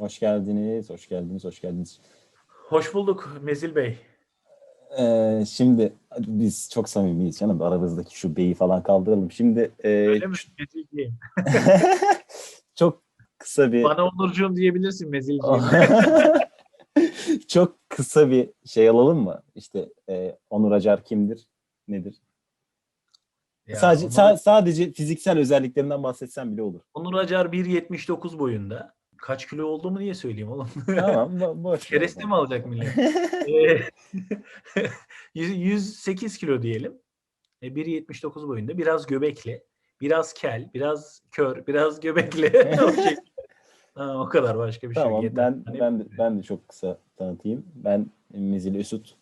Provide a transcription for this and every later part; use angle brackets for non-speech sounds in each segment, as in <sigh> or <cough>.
Hoş geldiniz, hoş geldiniz, hoş geldiniz. Hoş bulduk Mezil Bey. Ee, şimdi biz çok samimiyiz canım. Aramızdaki şu beyi falan kaldıralım. Şimdi e, Öyle mi? Mezilciğim. <laughs> <laughs> çok kısa bir Bana Onurcuğum diyebilirsin Mezilciğim. <laughs> çok kısa bir şey alalım mı? İşte e, Onur Acar kimdir, nedir? Ya, sadece Onur, sa- sadece fiziksel özelliklerinden bahsetsen bile olur. Onur Acar 1.79 boyunda. Kaç kilo olduğumu niye söyleyeyim oğlum? <laughs> Tamam, bo- boş. Kereste mi alacak millet? <laughs> Ee, <laughs> 100 108 kilo diyelim. E, 1.79 boyunda. Biraz göbekli. Biraz kel. Biraz kör. Biraz göbekli. o, şekilde. ha, o kadar başka bir şey Tamam. Yeter. ben Hani- ben de, ben de çok kısa tanıtayım. Ben Mezil Üsut.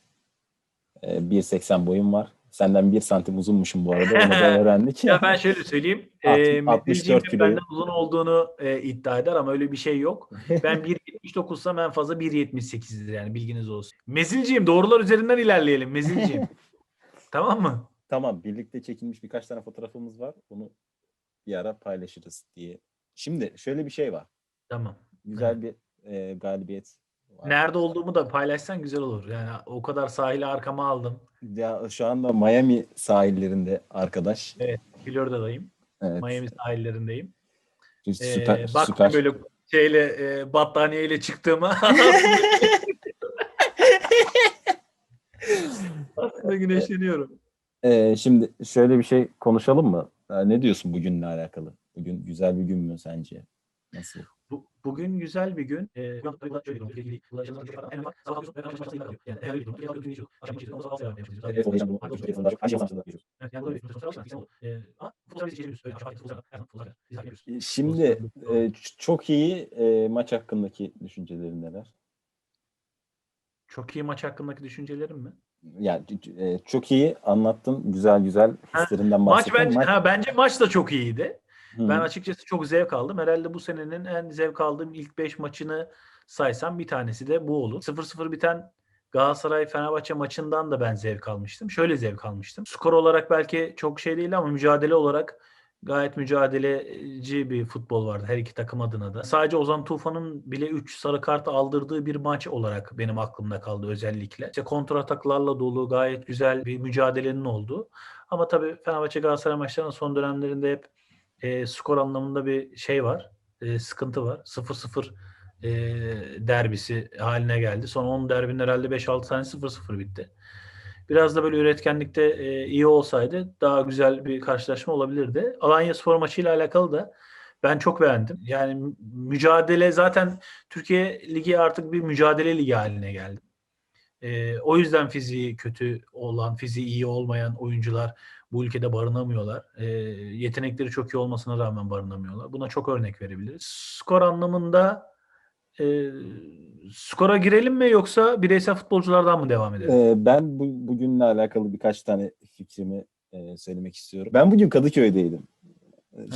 Ee, 1.80 boyum var. Senden 1 santim uzunmuşum bu arada. Onu da <laughs> öğrendik. Ya ben şöyle söyleyeyim. E, 64 Mezilciğim kiloyu. benden uzun olduğunu e, iddia eder ama öyle bir şey yok. <laughs> Ben 1.79'sam en fazla 1.78'dir yani bilginiz olsun. Mezilciğim doğrular üzerinden ilerleyelim Mezilciğim. <laughs> tamam mı? Tamam birlikte çekilmiş birkaç tane fotoğrafımız var. Bunu bir ara paylaşırız diye. Şimdi şöyle bir şey var. Tamam. Güzel bir e, galibiyet. Nerede olduğumu da paylaşsan güzel olur. Yani o kadar sahili arkama aldım. Ya şu anda Miami sahillerinde arkadaş. Florida'dayım. Evet. Miami sahillerindeyim. Süper Ee, baktım süper. böyle şeyle e, battaniyeyle çıktığıma <laughs> aslında güneşleniyorum. Ee, şimdi şöyle bir şey konuşalım mı? Ha, ne diyorsun bugünle alakalı? Bugün güzel bir gün mü sence? Nasıl? Bu, bugün güzel bir gün. Ee, Şimdi e, çok iyi e, maç hakkındaki düşüncelerin neler? çok iyi maç hakkındaki düşüncelerim mi? Yani e, çok iyi anlattın. Güzel güzel hislerinden Maç bahsettin. bence ha, bence maç da çok iyiydi. Hı. Ben açıkçası çok zevk aldım. Herhalde bu senenin en zevk aldığım ilk 5 maçını saysam bir tanesi de bu olur. 0-0 biten Galatasaray Fenerbahçe maçından da ben zevk almıştım. Şöyle zevk almıştım. Skor olarak belki çok şey değil ama mücadele olarak gayet mücadeleci bir futbol vardı her iki takım adına da. Sadece Ozan Tufan'ın bile 3 sarı kart aldırdığı bir maç olarak benim aklımda kaldı özellikle. İşte kontrataklarla dolu gayet güzel bir mücadelenin olduğu. Ama tabii Fenerbahçe Galatasaray maçlarının son dönemlerinde hep e, skor anlamında bir şey var. e, sıkıntı var. 0-0 e, derbisi haline geldi. Son 10 derbinin herhalde 5-6 tane 0-0 bitti. Biraz da böyle üretkenlikte e, iyi olsaydı daha güzel bir karşılaşma olabilirdi. Alanya Spor maçıyla alakalı da ben çok beğendim. Yani mü- mücadele zaten Türkiye Ligi artık bir mücadele ligi haline geldi. E, o yüzden fiziği kötü olan, fiziği iyi olmayan oyuncular bu ülkede barınamıyorlar. E, yetenekleri çok iyi olmasına rağmen barınamıyorlar. Buna çok örnek verebiliriz. Skor anlamında e, skora girelim mi yoksa bireysel futbolculardan mı devam edelim? Ee, ben bu, bugünle alakalı birkaç tane fikrimi e, söylemek istiyorum. Ben bugün Kadıköy'deydim.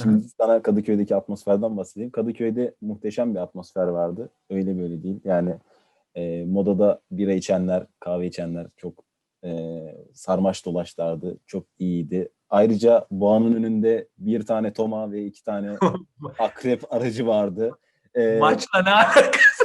Şimdi sana Kadıköy'deki atmosferden bahsedeyim. Kadıköy'de muhteşem bir atmosfer vardı. Öyle böyle değil. Yani e, modada bira içenler, kahve içenler çok e, sarmaş dolaşlardı. Çok iyiydi. Ayrıca Boğa'nın önünde bir tane Toma ve iki tane <laughs> akrep aracı vardı. Ee, Maçla ne alakası?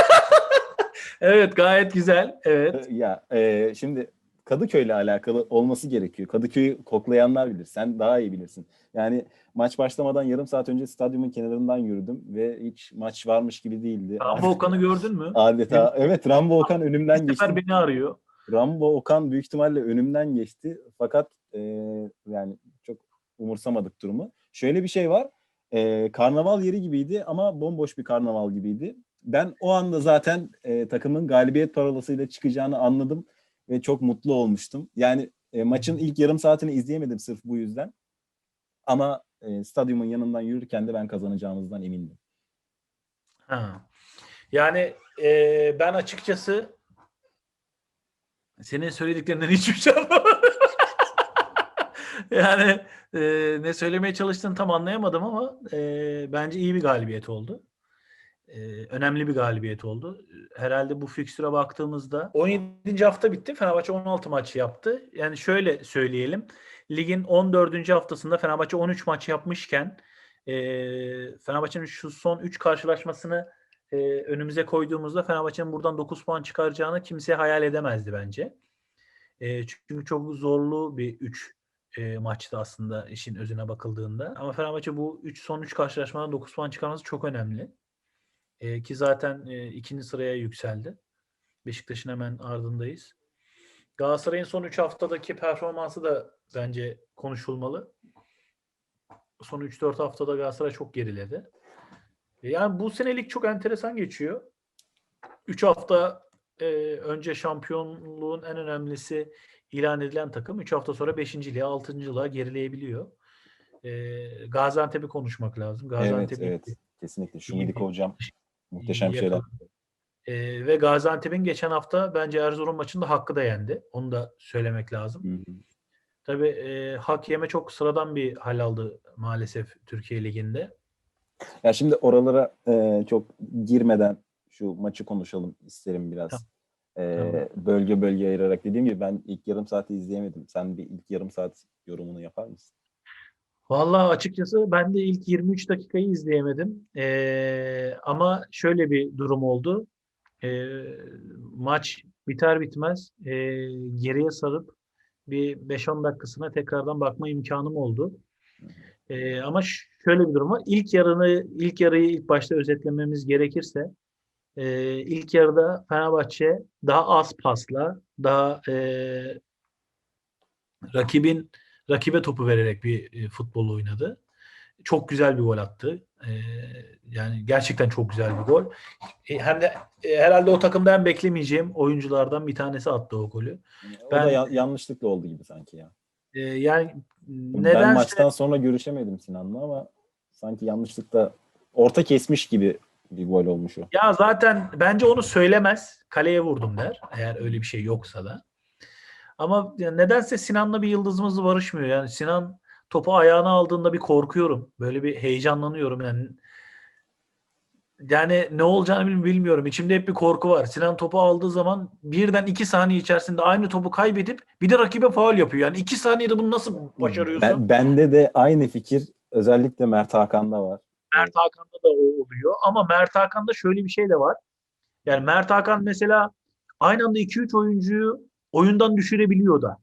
<laughs> evet gayet güzel. Evet. Ya e, şimdi Kadıköy'le alakalı olması gerekiyor. Kadıköy'ü koklayanlar bilir. Sen daha iyi bilirsin. Yani maç başlamadan yarım saat önce stadyumun kenarından yürüdüm ve hiç maç varmış gibi değildi. Rambo Okan'ı gördün mü? Adeta evet Rambo Okan önümden geçti. beni arıyor. Rambo Okan büyük ihtimalle önümden geçti. Fakat e, yani çok umursamadık durumu. Şöyle bir şey var. E, karnaval yeri gibiydi ama bomboş bir karnaval gibiydi. Ben o anda zaten e, takımın galibiyet parolasıyla çıkacağını anladım ve çok mutlu olmuştum. Yani e, maçın ilk yarım saatini izleyemedim sırf bu yüzden. Ama e, stadyumun yanından yürürken de ben kazanacağımızdan emindim. Ha. Yani e, ben açıkçası senin söylediklerinden hiçbir şey anlamadım. <laughs> yani e, ne söylemeye çalıştığını tam anlayamadım ama e, bence iyi bir galibiyet oldu. E, önemli bir galibiyet oldu. Herhalde bu fikstüre baktığımızda 17. hafta bitti. Fenerbahçe 16 maç yaptı. Yani şöyle söyleyelim. Ligin 14. haftasında Fenerbahçe 13 maç yapmışken e, Fenerbahçe'nin şu son 3 karşılaşmasını e, önümüze koyduğumuzda Fenerbahçe'nin buradan 9 puan çıkaracağını kimse hayal edemezdi bence. Çünkü çok zorlu bir 3 e, maçtı aslında işin özüne bakıldığında. Ama Fenerbahçe bu 3 son 3 karşılaşmadan 9 puan çıkarması çok önemli. E, ki zaten e, ikinci sıraya yükseldi. Beşiktaş'ın hemen ardındayız. Galatasaray'ın son 3 haftadaki performansı da bence konuşulmalı. Son 3-4 haftada Galatasaray çok geriledi. E, Yani bu senelik çok enteresan geçiyor. 3 hafta e, önce şampiyonluğun en önemlisi ilan edilen takım 3 hafta sonra 5.liğe 6.lığa gerileyebiliyor. E, Gaziantep'i konuşmak lazım. Evet, Gaziantep'i evet. Kesinlikle. İyi Şumidik bir- hocam muhteşem iyi şeyler. yakaladı. E, ve Gaziantep'in geçen hafta bence Erzurum maçında hakkı da yendi. Onu da söylemek lazım. Hı hı. Tabii e, hak yeme çok sıradan bir hal aldı maalesef Türkiye Ligi'nde. Ya şimdi oralara e, çok girmeden şu maçı konuşalım isterim biraz. Tamam. E, Bölge bölge ayırarak dediğim gibi ben ilk yarım saati izleyemedim. Sen bir ilk yarım saat yorumunu yapar mısın? Vallahi açıkçası ben de ilk 23 dakikayı izleyemedim. Ee, ama şöyle bir durum oldu. Ee, maç biter bitmez ee, geriye sarıp bir 5-10 dakikasına tekrardan bakma imkanım oldu. Ee, ama şöyle bir durum var. İlk yarını, ilk yarıyı ilk başta özetlememiz gerekirse ee, ilk yarıda Fenerbahçe daha az pasla, daha ee, rakibin rakibe topu vererek bir e, futbol oynadı. Çok güzel bir gol attı. E, yani gerçekten çok güzel bir gol. E, hem de e, herhalde o takımda en beklemeyeceğim oyunculardan bir tanesi attı o golü. O Ben- da ya- yanlışlıkla oldu gibi sanki ya. E, yani Ben nedense maçtan sonra görüşemedim Sinan'la ama sanki yanlışlıkla orta kesmiş gibi bir gol olmuş o. ya zaten bence onu söylemez. Kaleye vurdum der. Eğer öyle bir şey yoksa da. Ama nedense Sinan'la bir yıldızımız barışmıyor. Yani Sinan topu ayağına aldığında bir korkuyorum. Böyle bir heyecanlanıyorum. Yani yani ne olacağını bil- bilmiyorum. İçimde hep bir korku var. Sinan topu aldığı zaman birden iki saniye içerisinde aynı topu kaybedip bir de rakibe faul yapıyor. Yani iki saniyede bunu nasıl başarıyorsun? Ben, bende de aynı fikir özellikle Mert Hakan'da var. Mert Hakan'da da o oluyor. Ama Mert Hakan'da şöyle bir şey de var. Yani Mert Hakan mesela aynı anda 2-3 oyuncuyu oyundan düşürebiliyor da.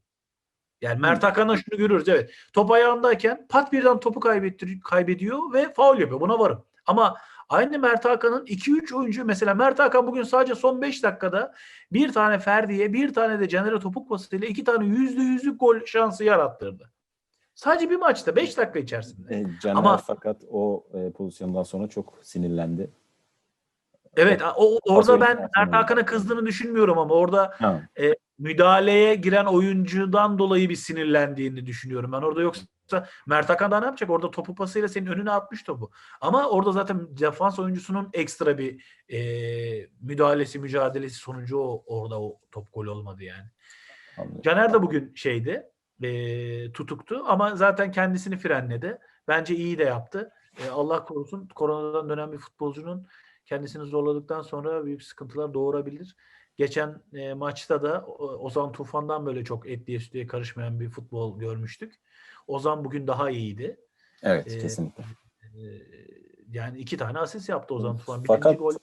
Yani Mert Hakan'da şunu görüyoruz evet. Top ayağındayken pat birden topu kaybettir, kaybediyor ve faul yapıyor. Buna varım. Ama aynı Mert Hakan'ın 2-3 oyuncu mesela Mert Hakan bugün sadece son 5 dakikada bir tane Ferdi'ye bir tane de Caner'e topuk pasıyla iki tane yüzde yüzlük gol şansı yarattırdı. Sadece bir maçta 5 dakika içerisinde. E, Caner Ama- fakat o e, pozisyondan sonra çok sinirlendi. Evet o, orada ben Mert. Hakan'a kızdığını düşünmüyorum ama orada Ha. Müdahaleye giren oyuncudan dolayı bir sinirlendiğini düşünüyorum. Ben orada yoksa Mert Hakan daha ne yapacak? Orada topu pasıyla senin önüne atmış topu. Ama orada zaten defans oyuncusunun ekstra bir e, müdahalesi, mücadelesi sonucu o, orada o top gol olmadı yani. Anlıyorum. Caner de bugün şeydi, e, tutuktu ama zaten kendisini frenledi. Bence iyi de yaptı. E, Allah korusun koronadan dönen bir futbolcunun kendisini zorladıktan sonra büyük sıkıntılar doğurabilir. Geçen e, maçta da Ozan Tufan'dan böyle çok etliye sütlüye karışmayan bir futbol görmüştük. Ozan bugün daha iyiydi. Evet E, kesinlikle. e, yani iki tane asist yaptı Ozan Tufan. Fakat- Birinci gol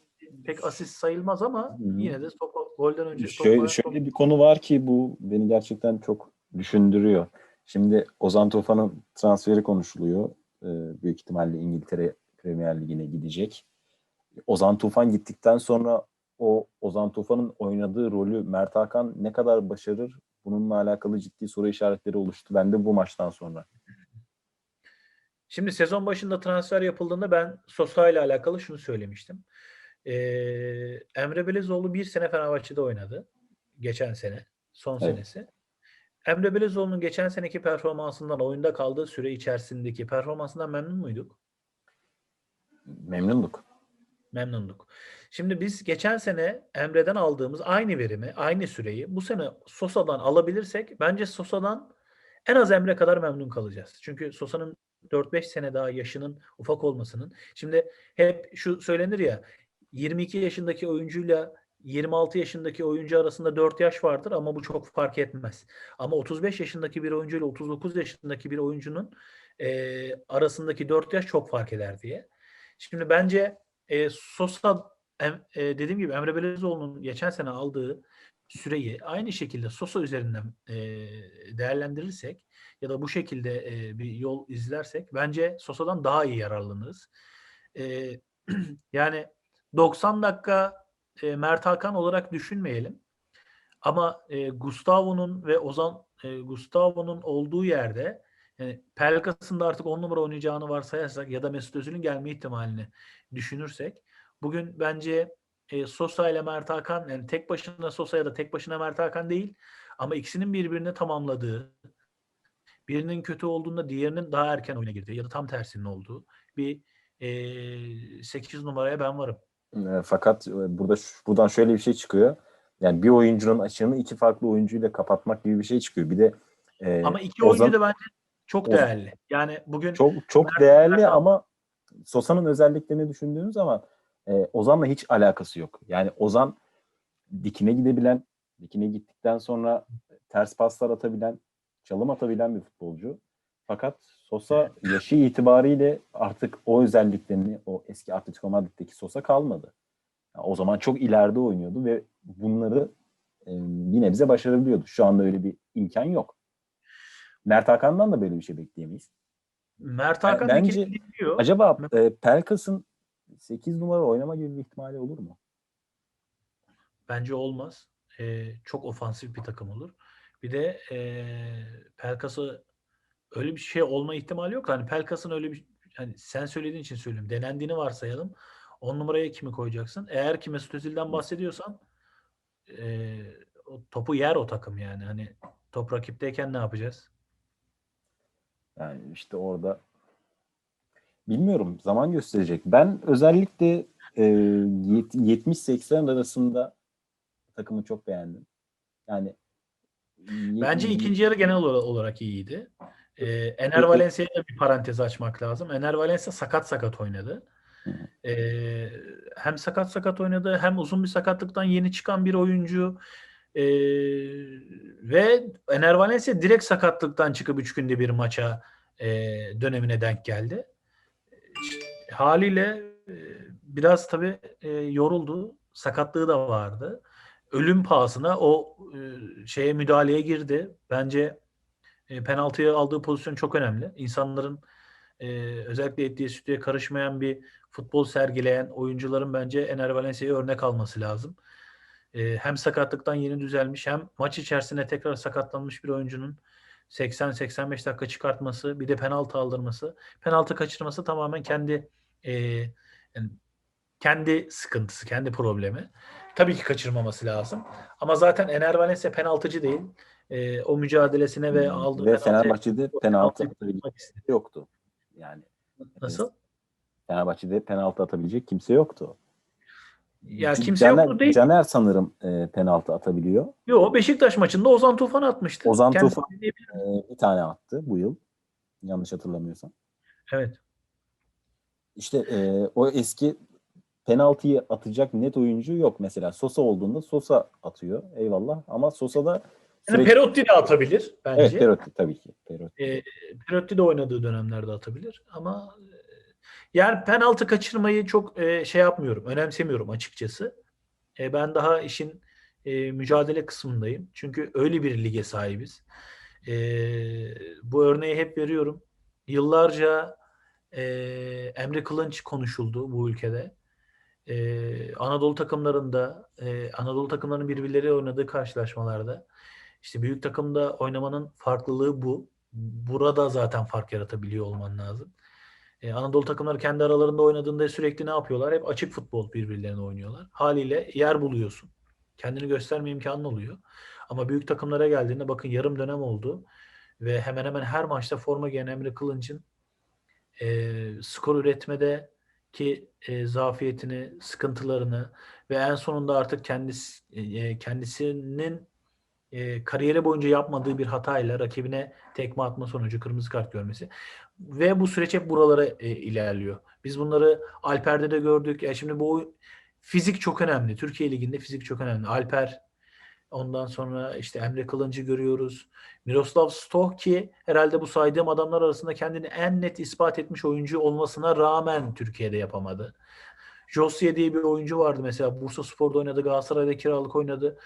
pek asist sayılmaz ama Hı hı. yine de topa, golden önce Şöyle, topa- şöyle bir konu var ki bu beni gerçekten çok düşündürüyor. Şimdi Ozan Tufan'ın transferi konuşuluyor. Ee, büyük ihtimalle İngiltere Premier Ligi'ne gidecek. Ozan Tufan gittikten sonra o Ozan Tufan'ın oynadığı rolü Mert Hakan ne kadar başarır? Bununla alakalı ciddi soru işaretleri oluştu bende bu maçtan sonra. Şimdi sezon başında transfer yapıldığında ben Sosa ile alakalı şunu söylemiştim. Ee, Emre Belezoğlu bir sene Fenerbahçe'de oynadı. Geçen sene. Son Evet. senesi. Emre Belezoğlu'nun geçen seneki performansından, oyunda kaldığı süre içerisindeki performansından memnun muyduk? Memnunduk. Memnunduk. Şimdi biz geçen sene Emre'den aldığımız aynı verimi, aynı süreyi bu sene Sosa'dan alabilirsek bence Sosa'dan en az Emre kadar memnun kalacağız. Çünkü Sosa'nın 4-5 sene daha yaşının ufak olmasının. Şimdi hep şu söylenir ya 22 yaşındaki oyuncuyla 26 yaşındaki oyuncu arasında 4 yaş vardır ama bu çok fark etmez. Ama 35 yaşındaki bir oyuncuyla 39 yaşındaki bir oyuncunun eee, arasındaki 4 yaş çok fark eder diye. Şimdi bence e, Sosa em- e, dediğim gibi Emre Belezoğlu'nun geçen sene aldığı süreyi aynı şekilde Sosa üzerinden e, değerlendirirsek ya da bu şekilde e, bir yol izlersek bence Sosa'dan daha iyi yararlanırız. E, <clears throat> yani 90 dakika e, Mert Hakan olarak düşünmeyelim. Ama e, Gustavo'nun ve Ozan e, Gustavo'nun olduğu yerde yani Pelkas'ın da artık 10 numara oynayacağını varsayarsak ya da Mesut Özil'in gelme ihtimalini düşünürsek bugün bence e, Sosa ile Mert Hakan yani tek başına Sosa ya da tek başına Mert Hakan değil ama ikisinin birbirini tamamladığı birinin kötü olduğunda diğerinin daha erken oyuna girdiği ya da tam tersinin olduğu bir e, 8 numaraya ben varım. E, fakat e, burada buradan şöyle bir şey çıkıyor. Yani bir oyuncunun açığını iki farklı oyuncuyla kapatmak gibi bir şey çıkıyor. Bir de e, Ama iki Ozan- oyuncu da bence çok değerli. Yani bugün çok çok Mert- değerli ama Sosa'nın özelliklerini düşündüğünüz zaman e, Ozan'la hiç alakası yok. Yani Ozan dikine gidebilen, dikine gittikten sonra ters paslar atabilen, çalım atabilen bir futbolcu. Fakat Sosa yaşı itibariyle artık o özelliklerini o eski Atletico Madrid'deki Sosa kalmadı. Yani o zaman çok ileride oynuyordu ve bunları e, bir nebze başarabiliyordu. Şu anda öyle bir imkan yok. Mert Hakan'dan da böyle bir şey bekleyemeyiz. Mert Hakan bence- bence, dinliyor. Acaba e, Pelkas'ın 8 numara oynama gibi bir ihtimali olur mu? Bence olmaz. Ee, çok ofansif bir takım olur. Bir de ee, Pelkas'ı öyle bir şey olma ihtimali yok. Hani Pelkas'ın öyle bir hani sen söylediğin için söylüyorum. Denendiğini varsayalım. 10 numaraya kimi koyacaksın? Eğer ki Mesut Özil'den bahsediyorsan o topu yer o takım yani. Hani top rakipteyken ne yapacağız? Yani işte orada bilmiyorum zaman gösterecek. Ben özellikle e, yet- 70-80 arasında takımı çok beğendim. Yani Bence ikinci yarı genel ola- olarak iyiydi. Ee, Ener Peki. Valencia'ya da bir parantez açmak lazım. Ener Valencia sakat sakat oynadı. Ee, hem sakat sakat oynadı hem uzun bir sakatlıktan yeni çıkan bir oyuncu. Ee, ve Ener Valencia direkt sakatlıktan çıkıp üç günde bir maça e, dönemine denk geldi. Haliyle e, biraz tabii e, yoruldu. Sakatlığı da vardı. Ölüm pahasına o e, şeye müdahaleye girdi. Bence e, penaltıya aldığı pozisyon çok önemli. İnsanların e, özellikle etliye sütüye karışmayan bir futbol sergileyen oyuncuların bence Ener Valencia'ya örnek alması lazım. E, hem sakatlıktan yeni düzelmiş hem maç içerisinde tekrar sakatlanmış bir oyuncunun 80-85 dakika çıkartması bir de penaltı aldırması. Penaltı kaçırması tamamen kendi e, yani kendi sıkıntısı, kendi problemi. Tabii ki kaçırmaması lazım. Ama zaten Ener Valencia penaltıcı değil. E, o mücadelesine ve aldığı ve penaltı- Fenerbahçe'de penaltı istedi. yoktu. Yani Nasıl? Fenerbahçe'de penaltı atabilecek kimse yoktu. Ya kimse Caner, yoktu değil. Caner sanırım e, penaltı atabiliyor. Yo Beşiktaş maçında Ozan Tufan atmıştı. Ozan Kendisi Tufan-. E, bir tane attı bu yıl. Yanlış hatırlamıyorsam. Evet. İşte e, o eski penaltıyı atacak net oyuncu yok mesela. Sosa olduğunda Sosa atıyor. Eyvallah. Ama Sosa da Yani sürekli... Perotti de atabilir bence. Evet Perotti tabii ki. Perotti. E, Perotti de oynadığı dönemlerde atabilir ama e, yani penaltı kaçırmayı çok e, şey yapmıyorum, önemsemiyorum açıkçası. E, ben daha işin e, mücadele kısmındayım. Çünkü öyle bir lige sahibiz. E, bu örneği hep veriyorum. Yıllarca e, Emre Kılınç konuşuldu bu ülkede. E, Anadolu takımlarında, e, Anadolu takımlarının birbirleri oynadığı karşılaşmalarda işte büyük takımda oynamanın farklılığı bu. Burada zaten fark yaratabiliyor olman lazım. Ee, Anadolu takımları kendi aralarında oynadığında sürekli ne yapıyorlar? Hep açık futbol birbirlerine oynuyorlar. Haliyle yer buluyorsun. Kendini gösterme imkanın oluyor. Ama büyük takımlara geldiğinde bakın yarım dönem oldu ve hemen hemen her maçta forma giyen Emre Kılınç'ın e, skor üretmede ki e, zafiyetini, sıkıntılarını ve en sonunda artık kendisi e, kendisinin e, kariyeri boyunca yapmadığı bir hatayla rakibine tekme atma sonucu kırmızı kart görmesi. Ve bu süreç hep buralara e, ilerliyor. Biz bunları Alper'de de gördük. Ya şimdi bu fizik çok önemli. Türkiye Ligi'nde fizik çok önemli. Alper ondan sonra işte Emre Kılıncı görüyoruz. Miroslav Stoh ki herhalde bu saydığım adamlar arasında kendini en net ispat etmiş oyuncu olmasına rağmen Türkiye'de yapamadı. Jossier diye bir oyuncu vardı mesela. Bursa Spor'da oynadı. Galatasaray'da kiralık oynadı.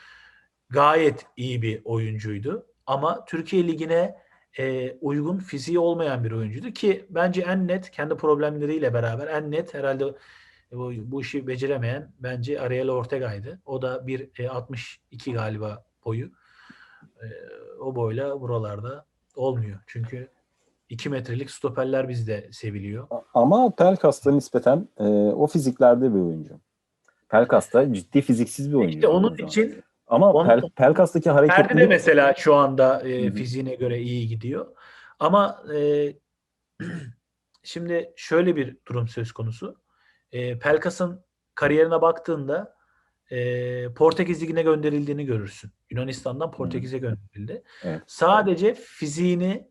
Gayet iyi bir oyuncuydu. Ama Türkiye Ligi'ne e, uygun fiziği olmayan bir oyuncuydu ki bence en net kendi problemleriyle beraber en net herhalde bu, bu işi beceremeyen bence Ariel Ortega'ydı. O da bir e, 62 galiba boyu. E, o boyla buralarda olmuyor. Çünkü 2 metrelik stoperler bizde seviliyor. Ama Pelkas'ta nispeten e, o fiziklerde bir oyuncu. Pelkas'ta ciddi fiziksiz bir oyuncu. İşte onun için Ama Pel, Pelkas'taki Ferdi de mesela şu anda e, fiziğine göre iyi gidiyor. Ama e, <clears throat> şimdi şöyle bir durum söz konusu. E, Pelkas'ın kariyerine baktığında e, Portekiz Ligi'ne gönderildiğini görürsün. Yunanistan'dan Portekiz'e gönderildi. Evet. Sadece fiziğini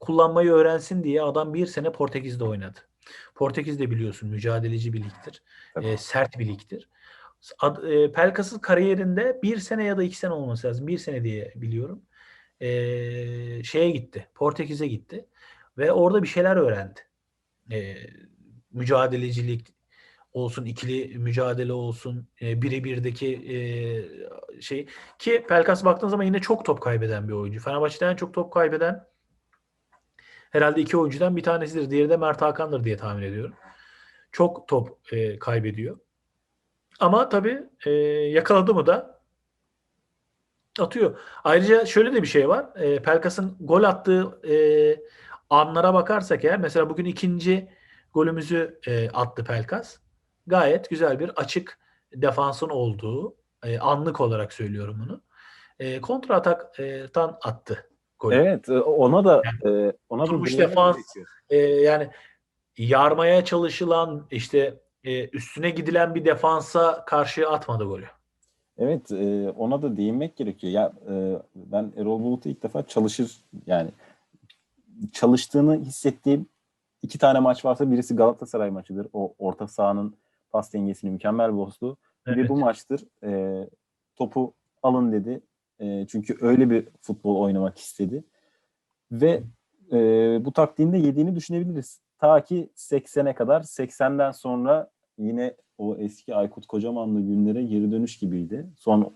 kullanmayı öğrensin diye adam bir sene Portekiz'de oynadı. Portekiz de biliyorsun mücadeleci bir ligdir. Tabii. E, sert bir ligdir. Ad, e, Pelkas'ın kariyerinde bir sene ya da iki sene olması lazım. Bir sene diye biliyorum. E, şeye gitti. Portekiz'e gitti. Ve orada bir şeyler öğrendi. E, mücadelecilik olsun, ikili mücadele olsun, e, birebirdeki e, şey ki Pelkas baktığın zaman yine çok top kaybeden bir oyuncu. Fenerbahçe'den en çok top kaybeden herhalde iki oyuncudan bir tanesidir. Diğeri de Mert Hakan'dır diye tahmin ediyorum. Çok top e, kaybediyor. Ama tabii e, yakaladı mı da atıyor. Ayrıca şöyle de bir şey var. E, Pelkas'ın gol attığı e, anlara bakarsak eğer mesela bugün ikinci golümüzü e, attı Pelkas. Gayet güzel bir açık defansın olduğu e, anlık olarak söylüyorum bunu. E, kontra ataktan attı golü. Evet, e, ona da e, ona da defans. E, yani yarmaya çalışılan işte e, üstüne gidilen bir defansa karşı atmadı golü. Evet, e, ona da değinmek gerekiyor. Ya e, ben Erol Bulut'u ilk defa çalışır yani çalıştığını hissettiğim iki tane maç varsa birisi Galatasaray maçıdır. O orta sahanın pas dengesini mükemmel bozdu. Bir Evet. bu maçtır. E, topu alın dedi. E, çünkü öyle bir futbol oynamak istedi. Ve e, bu taktiğinde yediğini düşünebiliriz. Ta ki 80'e kadar 80'den sonra yine o eski Aykut Kocamanlı günlere geri dönüş gibiydi. Son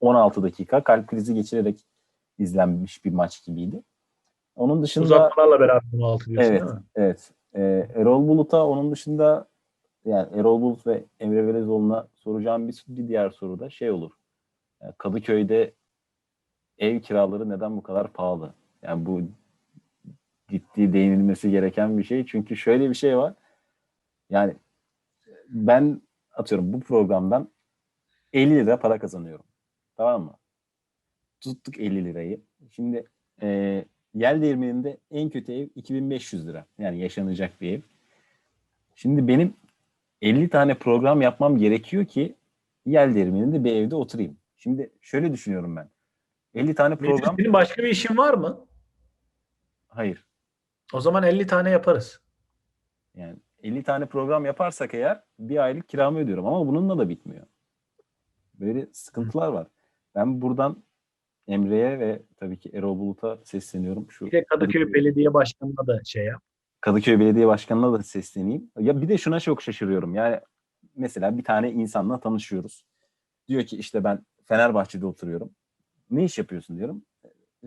16 dakika kalp krizi geçirerek izlenmiş bir maç gibiydi. Onun dışında Uzatmalarla beraber bunu altı diyorsun Evet, değil mi? evet. Ee, Erol Bulut'a onun dışında yani Erol Bulut ve Emre Belezoğlu'na soracağım bir, bir diğer soru da şey olur. Yani Kadıköy'de ev kiraları neden bu kadar pahalı? Yani bu ciddi değinilmesi gereken bir şey. Çünkü şöyle bir şey var. Yani ben atıyorum bu programdan 50 lira para kazanıyorum. Tamam mı? Tuttuk 50 lirayı. Şimdi e, Yel değirmeninde en kötü ev 2500 lira. Yani yaşanacak bir ev. Şimdi benim 50 tane program yapmam gerekiyor ki Yel değirmeninde bir evde oturayım. Şimdi şöyle düşünüyorum ben. 50 tane program senin başka bir işin var mı? hayır. O zaman 50 tane yaparız. Yani 50 tane program yaparsak eğer bir aylık kiramı ödüyorum ama bununla da bitmiyor. Böyle sıkıntılar var. Ben buradan Emre'ye ve tabii ki Erol Bulut'a sesleniyorum. Şu Bir de Kadıköy Belediye Başkanı'na da şey yap. Kadıköy Belediye Başkanı'na da sesleneyim. Ya bir de şuna çok şaşırıyorum. Yani mesela bir tane insanla tanışıyoruz. Diyor ki işte ben Fenerbahçe'de oturuyorum. Ne iş yapıyorsun diyorum.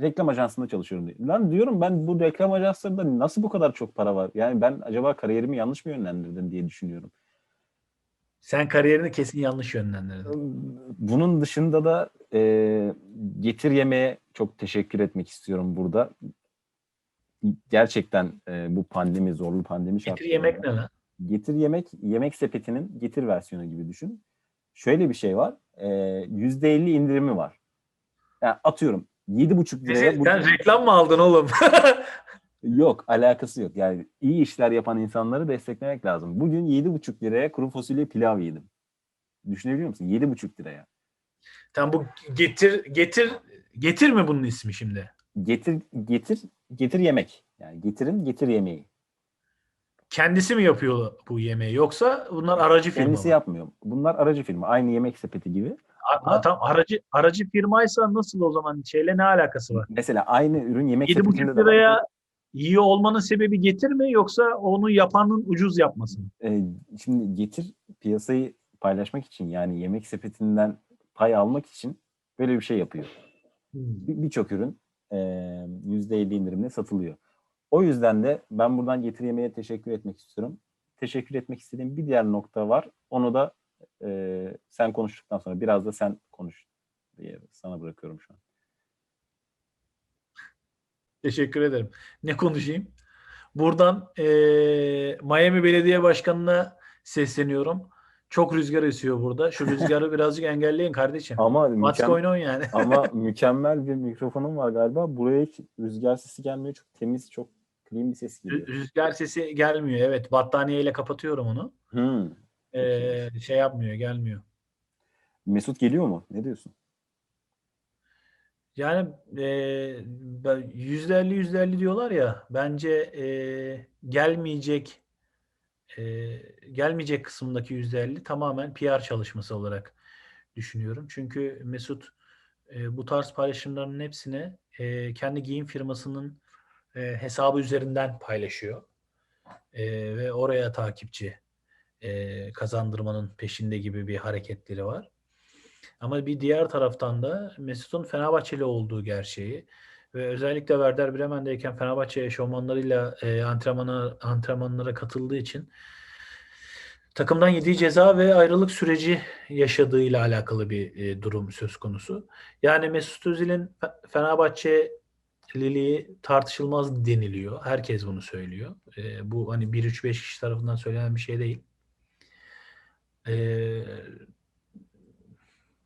Reklam ajansında çalışıyorum diyor. Lan diyorum ben bu reklam ajanslarında nasıl bu kadar çok para var? Yani ben acaba kariyerimi yanlış mı yönlendirdim diye düşünüyorum. Sen kariyerini kesin yanlış yönlendirdin. Bunun dışında da e, Getir Yemeğe çok teşekkür etmek istiyorum burada. Gerçekten e, bu pandemi, zorlu pandemi Getir şartlarında- yemek ne lan? Getir Yemek, Yemek Sepeti'nin Getir versiyonu gibi düşün. Şöyle bir şey var. e, %50 indirimi var. Yani atıyorum 7,5 liraya Sen, bu- sen reklam mı aldın oğlum? <laughs> yok alakası yok. Yani iyi işler yapan insanları desteklemek lazım. Bugün 7,5 liraya kuru fasulye pilav yedim. Düşünebiliyor musun? 7,5 liraya. Tam bu getir getir getir mi bunun ismi şimdi? Getir getir getir yemek. Yani getirin getir yemeği. Kendisi mi yapıyor bu yemeği yoksa bunlar aracı firma Kendisi mı? yapmıyor. Bunlar aracı firma. Aynı yemek sepeti gibi. A- a- tam aracı aracı firmaysa nasıl o zaman şeyle ne alakası var? Mesela aynı ürün yemek 7,5 sepetinde de var. liraya iyi olmanın sebebi getir mi yoksa onu yapanın ucuz yapması mı? E, şimdi getir piyasayı paylaşmak için yani yemek sepetinden pay almak için böyle bir şey yapıyor. Bir- Birçok ürün e, %50 indirimle satılıyor. O yüzden de ben buradan Getir Yemeğe teşekkür etmek istiyorum. Teşekkür etmek istediğim bir diğer nokta var. Onu da e, sen konuştuktan sonra biraz da sen konuş diye sana bırakıyorum şu an. Teşekkür ederim. Ne konuşayım? Buradan eee, Miami Belediye Başkanı'na sesleniyorum. Çok rüzgar esiyor burada. Şu <laughs> rüzgarı birazcık engelleyin kardeşim. Ama going on yani? ama <laughs> mükemmel bir mikrofonum var galiba. Buraya hiç rüzgar sesi gelmiyor. Çok temiz, çok clean bir ses geliyor. Rüzgar sesi gelmiyor. Evet, battaniyeyle kapatıyorum onu. Hmm. Eee, şey yapmıyor, gelmiyor. Mesut geliyor mu? Ne diyorsun? Yani ben- yüzde elli yüzde elli diyorlar ya. Bence eee, gelmeyecek eee, gelmeyecek kısımdaki yüzde elli tamamen PR çalışması olarak düşünüyorum. Çünkü Mesut eee, bu tarz paylaşımların hepsini eee, kendi giyim firmasının eee, hesabı üzerinden paylaşıyor. Eee, ve oraya takipçi eee, kazandırmanın peşinde gibi bir hareketleri var. Ama bir diğer taraftan da Mesut'un Fenerbahçeli olduğu gerçeği ve özellikle Werder Bremen'deyken Fenerbahçe eşofmanlarıyla e, antrenmana, antrenmanlara katıldığı için takımdan yediği ceza ve ayrılık süreci yaşadığıyla alakalı bir e, durum söz konusu. Yani Mesut Özil'in Fe- Fenerbahçeliliği tartışılmaz deniliyor. Herkes bunu söylüyor. E, bu hani 1-3-5 kişi tarafından söylenen bir şey değil. E,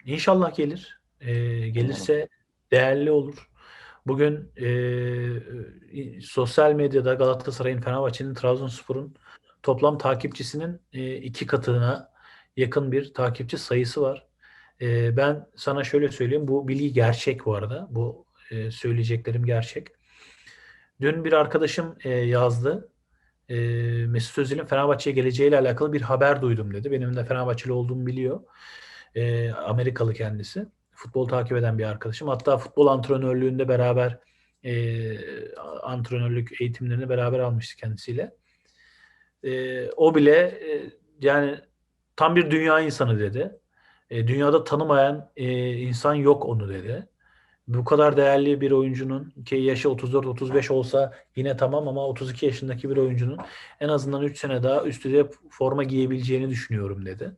İnşallah gelir. Ee, gelirse değerli olur. Bugün e, sosyal medyada Galatasaray'ın, Fenerbahçe'nin, Trabzonspor'un toplam takipçisinin e, iki katına yakın bir takipçi sayısı var. E, ben sana şöyle söyleyeyim. Bu bilgi gerçek bu arada. Bu e, söyleyeceklerim gerçek. Dün bir arkadaşım e, yazdı. E, Mesut Özil'in Fenerbahçe'ye geleceğiyle alakalı bir haber duydum dedi. Benim de Fenerbahçeli olduğumu biliyor. E, Amerikalı kendisi. Futbol takip eden bir arkadaşım. Hatta futbol antrenörlüğünde beraber antrenörlük eğitimlerini beraber almıştı kendisiyle. O bile yani tam bir dünya insanı dedi. Dünyada tanımayan insan yok onu dedi. Bu kadar değerli bir oyuncunun ki yaşı 34-35 olsa yine tamam ama 32 yaşındaki bir oyuncunun en azından 3 sene daha üst düzey forma giyebileceğini düşünüyorum dedi.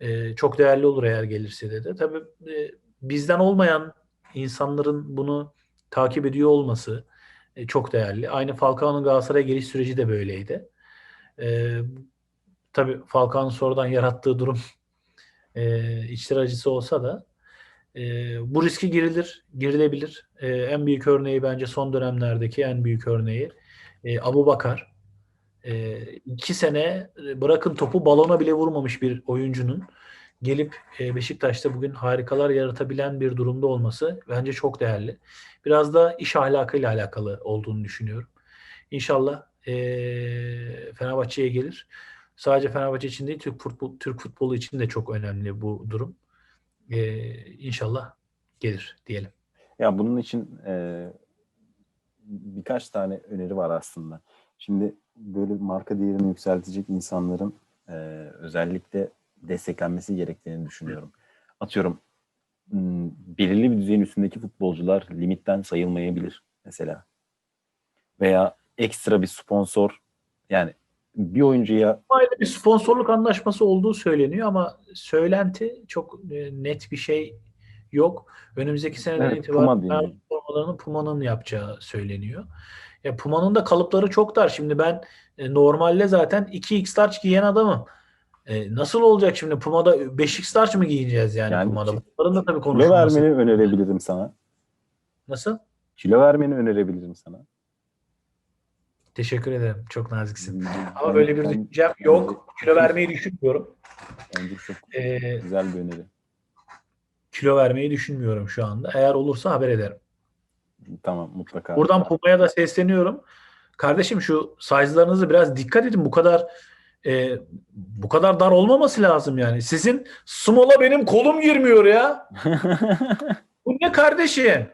Ee, çok değerli olur eğer gelirse dedi. Tabii e, bizden olmayan insanların bunu takip ediyor olması e, çok değerli. Aynı Falcao'nun Galatasaray'a geliş süreci de böyleydi. Ee, tabii Falcao'nun sonradan yarattığı durum e, içler acısı olsa da e, bu riski girilir, girilebilir. E, en büyük örneği bence son dönemlerdeki en büyük örneği e, Abu Bakar. E, iki sene e, bırakın topu balona bile vurmamış bir oyuncunun gelip e, Beşiktaş'ta bugün harikalar yaratabilen bir durumda olması bence çok değerli. Biraz da iş ahlakıyla alakalı olduğunu düşünüyorum. İnşallah e, Fenerbahçe'ye gelir. Sadece Fenerbahçe için değil, Türk futbol, Türk futbolu için de çok önemli bu durum. E, inşallah gelir diyelim. Ya bunun için e, birkaç tane öneri var aslında. Şimdi böyle marka değerini yükseltecek insanların e, özellikle desteklenmesi gerektiğini düşünüyorum. Atıyorum m, belirli bir düzeyin üstündeki futbolcular limitten sayılmayabilir mesela. Veya ekstra bir sponsor yani bir oyuncuya bir sponsorluk anlaşması olduğu söyleniyor ama söylenti çok e, net bir şey yok. Önümüzdeki seneden Evet, itibaren Puma formalarını Puma'nın yapacağı söyleniyor. Ya Puma'nın da kalıpları çok dar. Şimdi ben e, normalde zaten 2x starch giyen adamım. E, nasıl olacak şimdi Puma'da 5x starch mı giyeceğiz yani, Yani Puma'da? Bunların da tabii kilo konuşulması. vermeni önerebilirim sana. Nasıl? Kilo vermeni önerebilirim sana. Teşekkür ederim. Çok naziksin. Ama böyle bir ben- düşüncem yok. Kilo vermeyi düşünmüyorum. Bence çok E, güzel bir öneri. kilo vermeyi düşünmüyorum şu anda. Eğer olursa haber ederim. Tamam mutlaka. Buradan Puma'ya da sesleniyorum. Kardeşim şu size'larınızı biraz dikkat edin. Bu kadar e, bu kadar dar olmaması lazım yani. Sizin small'a benim kolum girmiyor ya. <laughs> Bu ne kardeşim?